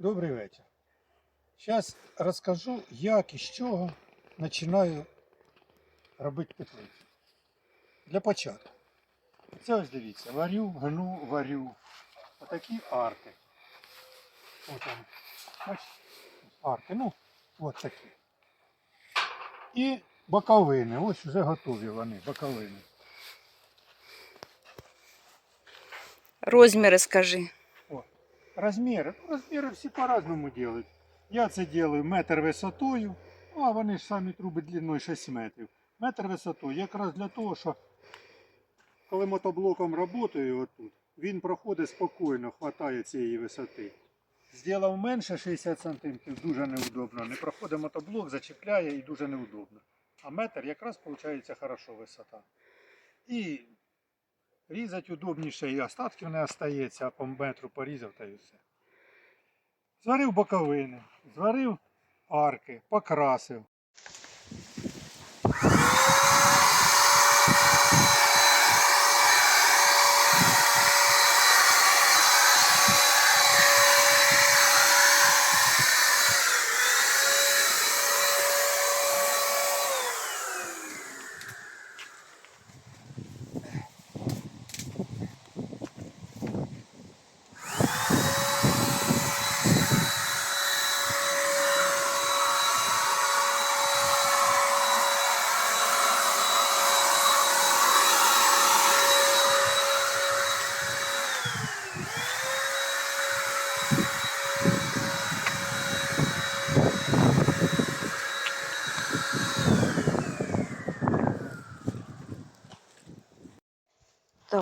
Добрий вечір. Зараз розкажу, як і з чого починаю робити теплицю. Для початку. Це ось дивіться, варю, гну, варю. Отакі арки. От вони. Бачите? Арки, ну, от такі. І боковини. Ось вже готові вони, боковини. Розміри скажи. Розміри. Ну, Розміри всі по-разному делают. Я це делаю метр висотою, а вони ж самі труби длиною 6 метрів. Метр висотою якраз для того, що коли мотоблоком працюю отут, він проходить спокійно, хватає цієї висоти. Зробив менше 60 см, дуже неудобно. Не проходить мотоблок, зачіпляє і дуже неудобно. А метр якраз виходить хорошо висота. І Різати удобніше і остатків не остається, а по метру порізав та й все. Зварив боковини, зварив арки, покрасив.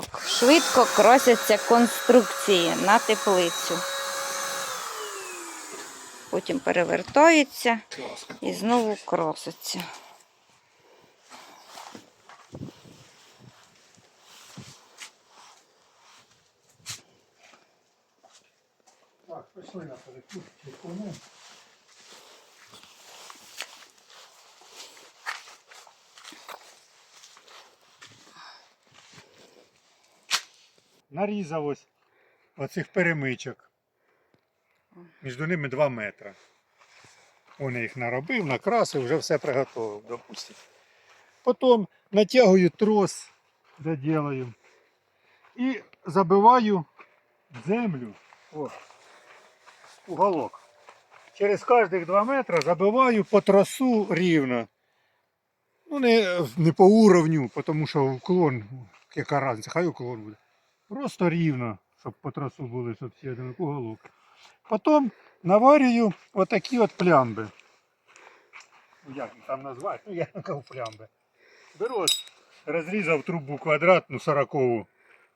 Так, швидко красяться конструкції на теплицю. Потім перевертаються і знову красяться. Так, пішли на перекур, Нарізав ось оцих перемичок. Між ними 2 метри. Вони їх наробив, накрасив, вже все приготував, допустим. Потім натягую трос, доделаю. І забиваю землю. О, уголок. Через кожних 2 метри забиваю по тросу рівно. Ну, не, не по уровню, тому що уклон, яка разниця, хай уклон буде. Просто рівно, щоб по тросу були, щоб всі уголок. Потім наварюю отакі от плямби. Ну, Як їх там назвати? Ну, я кажу плямби. Беру, розрізав трубу квадратну 40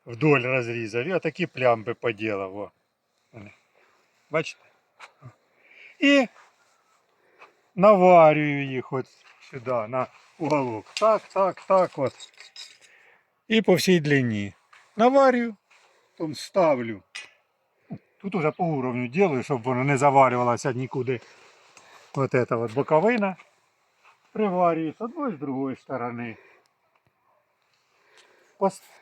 вдоль розрізав і отакі плямби поділав. Бачите? І наварюю їх от сюди, на уголок. Так, так, так от. І по всій длині. Наварюю, потім ставлю. Тут уже по уровню делаю, щоб воно не заварювалося нікуди. Вот эта вот боковина. Приварюю з одної з другої сторони.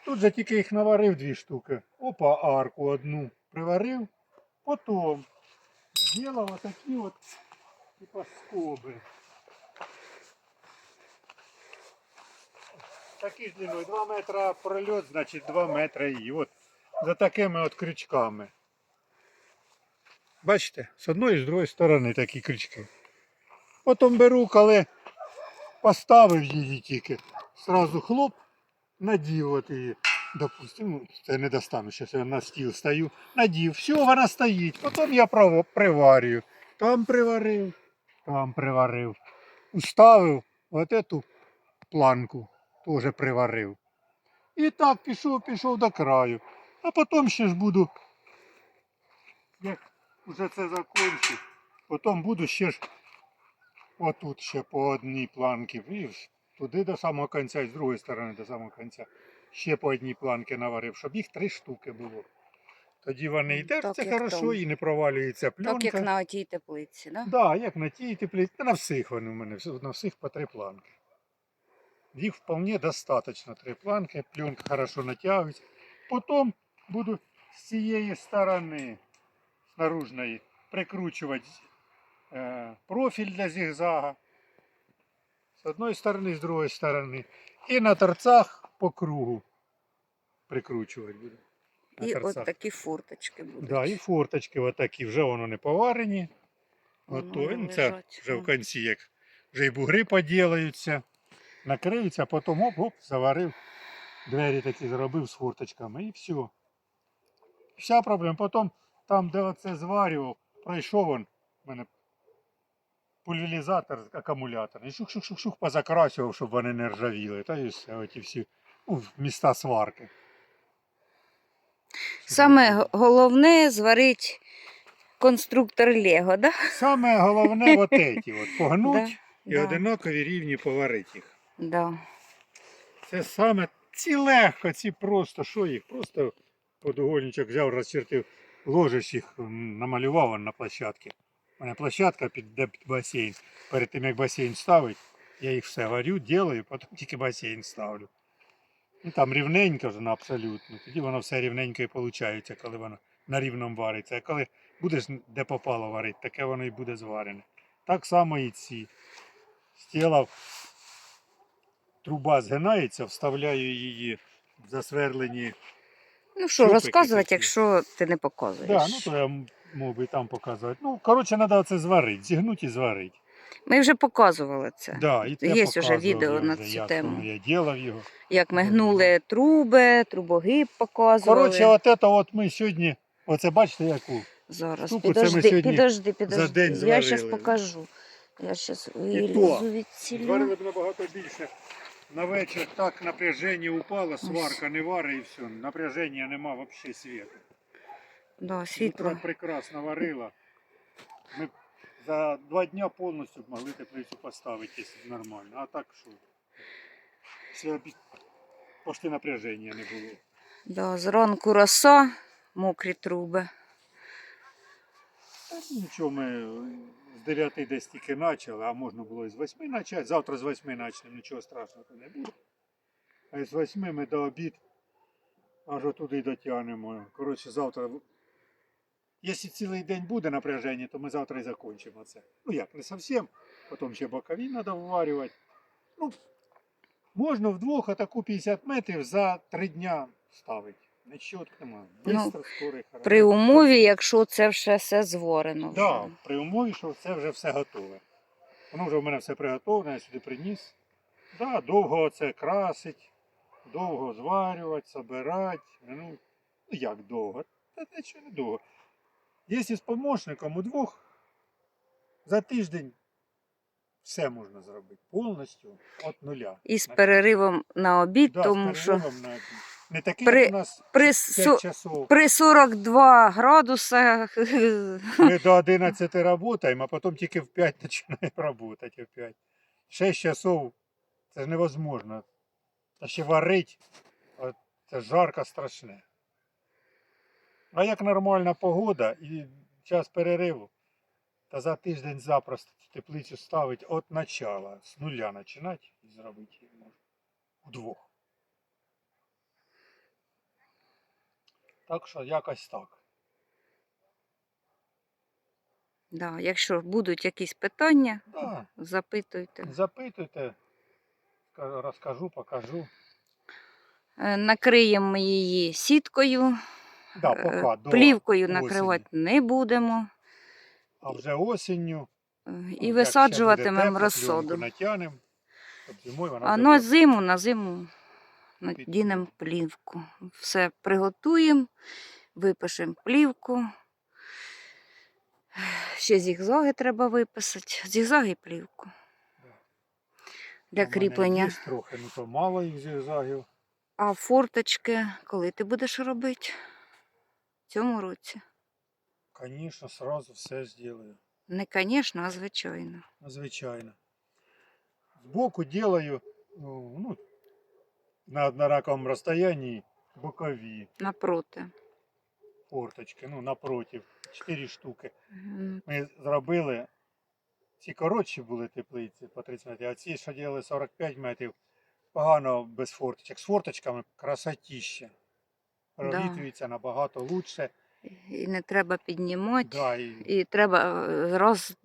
Тут же тільки їх наварив дві штуки. Опа, арку одну приварив. Потім зробив отакі от типа скоби. Такі ж длиною 2 метра прольот, значить 2 метри і от за такими от крючками. Бачите, з одної і з другої сторони такі крючки. Потім беру, коли поставив її тільки, сразу хлоп, надів от її. Допустим, ну, це не достану, зараз я на стіл стою. Надів, все, вона стоїть. Потім я приварюю. Там приварив, там приварив. Уставив от эту планку, теж приварив. І так пішов, пішов до краю. А потім ще ж буду, як вже це закончу, потім буду ще ж отут ще по одній планці. І туди до самого кінця, і з другої сторони до самого кінця. Ще по одній планці наварив, щоб їх три штуки було. Тоді вони і Так, держаться хорошо, там. і не провалюється пленка. Так як на отій теплиці, да? Да, як на тій теплі, та на всіх вони в мене, на всіх по три планки. Їх вполне достатньо, три планки, пленка хорошо натягується. Потім буду з цієї сторони, з наружної, прикручувати е, профіль для зігзага. З одної сторони, з другої сторони. І на торцах по кругу прикручувати буде. На І от торцах. такі фурточки будуть. Да, і форточки отакі, вже воно не поварені. Готові. Ну, Це лежать, вже в ну. кінці, як вже і бугри поділаються, накриються, а потім оп-оп, заварив. Двері такі зробив з форточками і все. Вся проблема. Потім там, де оце зварював, пройшов он, в мене пульверізатор акумуляторний. Шух-шух-шух-шух позакрасював, щоб вони не ржавіли. Та і все, оті всі ну, міста сварки. Саме головне зварить конструктор Лего, да? Саме головне от еті, от, погнуть і да. одинакові рівні поварити їх. Да. Це саме ці легко, ці просто, що їх? Просто подугольничок взяв, розчертив, ложиш їх, намалював на площадці. У мене площадка під, де басейн. Перед тим як басейн ставить, я їх все варю, ділаю, потім тільки басейн ставлю. Ну там рівненько вже на абсолютно. Тоді воно все рівненько і виходить, коли воно на рівному вариться. А коли будеш де попало варити, таке воно і буде зварене. Так само і ці. Стілав труба згинається, вставляю її в засверлені. Ну що, Шупики розказувати, такі. якщо ти не показуєш. Да, ну то я м- мог би і там показувати. Ну, коротше, треба це зварити, зігнути і зварити. Ми вже показували це. Да, і те Є вже показував відео на вже, цю як тему. воно Я ділав його. Як ми гнули труби, трубогиб показували. Коротше, от це от ми сьогодні, оце бачите, яку? Зараз, штуку це ми підожди, сьогодні підожди, підожди. день я зварили. зараз покажу. Я зараз то. вилізу від Зварили б набагато більше. На вечір так напряження упало, сварка не варить і все. Напряження нема взагалі світу. Да, Утро прекрасно варила. Ми за два дня повністю б могли теплицю поставити, якщо нормально. А так що? Все обі... Пошти напряження не було. Да, зранку роса, мокрі труби. Нічого, ми 9 десь тільки почали, а можна було і з 8 почати. Завтра з 8 почнемо, нічого страшного не буде. А з 8 ми до обід аж отуди дотягнемо. Коротше, завтра. Якщо цілий день буде напряження, то ми завтра і закінчимо це. Ну як, не зовсім. Потім ще бокові треба вварювати. Ну, можна вдвох атаку 50 метрів за 3 дня ставити. Тут немає. Бистро, і хорошо. При умові, якщо це вже все зворено. Вже. Так, при умові, що це вже все готове. Воно вже в мене все приготовлене, я сюди приніс. Да, довго це красить, довго зварювати, собирати. Ну, ну як довго? Та нічого не довго. Якщо з помощником удвох, за тиждень все можна зробити. Повністю від нуля. І з переривом на обід, Да, з тому що на обід. Не такий, при- як у нас при, 5 су- часов. при 42 градусах Ми до 11 працюємо, а потім тільки в 5 починаємо працювати. В 5. 6 часов це ж невозможно. Та ще варить, от це жарко страшне. А як нормальна погода і час перериву, та за тиждень запросто теплицю ставить від начала, з нуля починати і зробити її можна. Вдвох. Так що якось так. да, якщо будуть якісь питання, Да. запитуйте. Запитуйте, розкажу, покажу. Е, Накриємо ми її сіткою, Да, е, пока, до плівкою осені. накривати не будемо. А вже осінню. е, ну, І висаджуватимемо розсоду. Натягнемо, щоб зимою вона А на зиму, на зиму надінемо плівку. Все приготуємо, випишемо плівку. Ще зігзаги треба виписати. Зігзаги і плівку. Для кріплення. Трохи, ну то мало їх зігзагів. А форточки коли ти будеш робити? В цьому році. Звісно, сразу все зроблю. Не, звісно, а звичайно. Звичайно. Збоку делаю, ну, ну, на однараковому розстоянні бокові Напроти. форточки, ну, напротив, 4 штуки. М, Ми зробили, ці коротші були теплиці по 30 метрів, а ці, що діяли 45 метрів, погано без форточок. З форточками красотіще. Провітрюється набагато лучше. І не треба піднімати. Да, і, І треба е, раз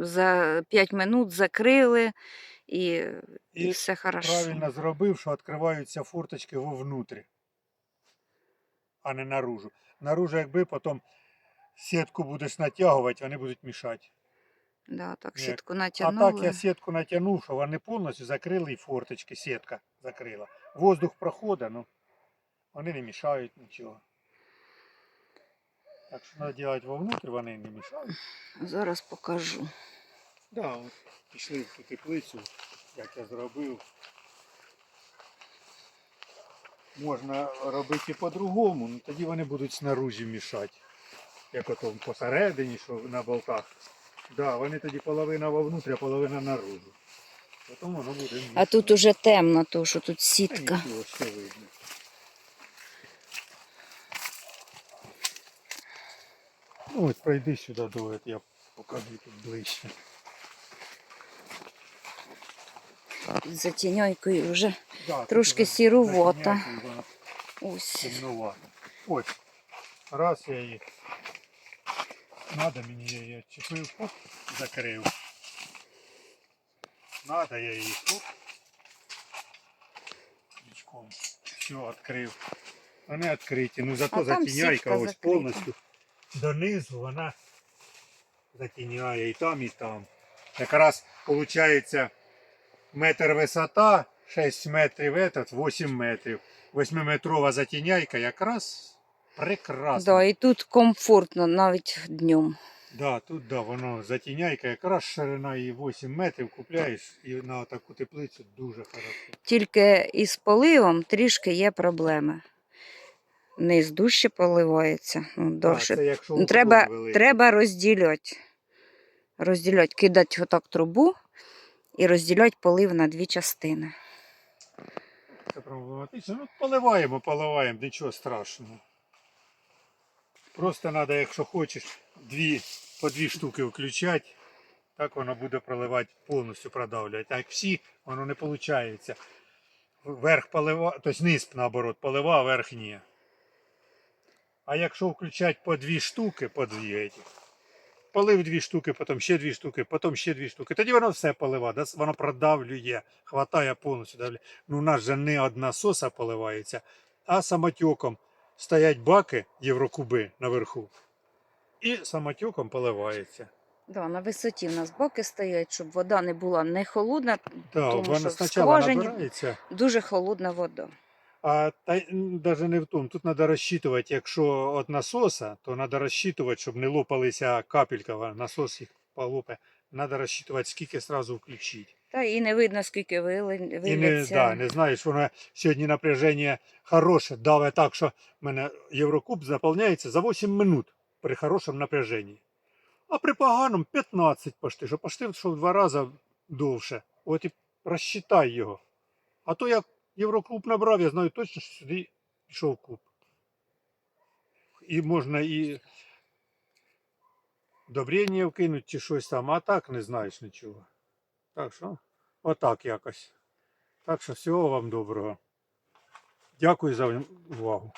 за 5 минут закрили і, і, І все хорошо. правильно зробив, що відкриваються форточки вовнутрі, а не наружу. Наружу, якби потім сітку будеш натягувати, вони будуть мішати. Да, так сітку А так я сітку натягнув, що вони повністю закрили і форточки, сітка закрила. Воздух проходить, ну вони не мішають нічого. Так що треба робити вовнутрі, вони не мішають. Зараз покажу. Да, от пішли в ту теплицю, як я зробив. Можна робити по-другому, ну тоді вони будуть снаружі мішати. Як ото посередині, що на болтах. Да, вони тоді половина вовнутрі, а половина наружу. Потім воно буде мішати. А тут уже темно, тому що тут сітка. нічого, ще видно. Ну, ось пройди сюди, до я покажу тут ближче. За тіньойкою вже Да, тут Трошки вже сірувата. затіняється, і вона ось. темнувато. Ось. Раз я її. Надо мені я її чепив, оп, закрив. Надо я її оп. Крючком. Все, відкрив. Вони відкриті. Ну зато А там затіняйка сітка ось закрита. повністю донизу вона затіняє і там, і там. Якраз виходить метр висота, 6 метрів этот, 8 метрів. 8-метрова затіняйка якраз прекрасно. Да, і тут комфортно навіть днем. Да, тут да, воно затіняйка, якраз ширина її 8 метрів купляєш і на таку теплицю дуже хорошо. Тільки із поливом трішки є проблеми. Низ дужче поливається. Ну, Да, це якщо Ну, уклон Треба, великий. треба розділяти. Розділяти, кидати отак трубу і розділяти полив на дві частини. Це проблематично. Ну, поливаємо, поливаємо, нічого страшного. Просто треба, якщо хочеш, дві, по дві штуки включати, так воно буде проливати повністю продавлювати. А як всі, воно не виходить. Верх полива, тобто низ наоборот, полива, а верх ні. А якщо включати по дві штуки, по дві эти, полив дві штуки, потім ще дві штуки, потім ще дві штуки, тоді воно все полива, да, воно продавлює, хватає повністю. давлює. Ну, у нас же не одна соса поливається, а самотеком стоять баки єврокуби наверху. І самотеком поливається. Да, на висоті в нас боки стоять, щоб вода не була не холодна, Да, Тому вона що в скважині- набирається, дуже холодна вода. А та навіть не в тому. Тут треба розчитувати, якщо від насоса, то треба розчитувати, щоб не лопалися капелька, насос їх полопе. Треба розчитувати, скільки одразу включити. Та і не видно, скільки вили- І не, да, не знаєш, воно сьогодні напряження хороше, даве так, що в мене Єврокуб заповняється за 8 минут при хорошому напряженні. А при поганому 15 пошти, що пошти що в два рази довше. От і розчитай його. А то як Євроклуб набрав, я знаю точно, що сюди пішов клуб. І можна і добріння вкинути чи щось там, а так не знаєш нічого. Так що, отак якось. Так що всього вам доброго. Дякую за увагу.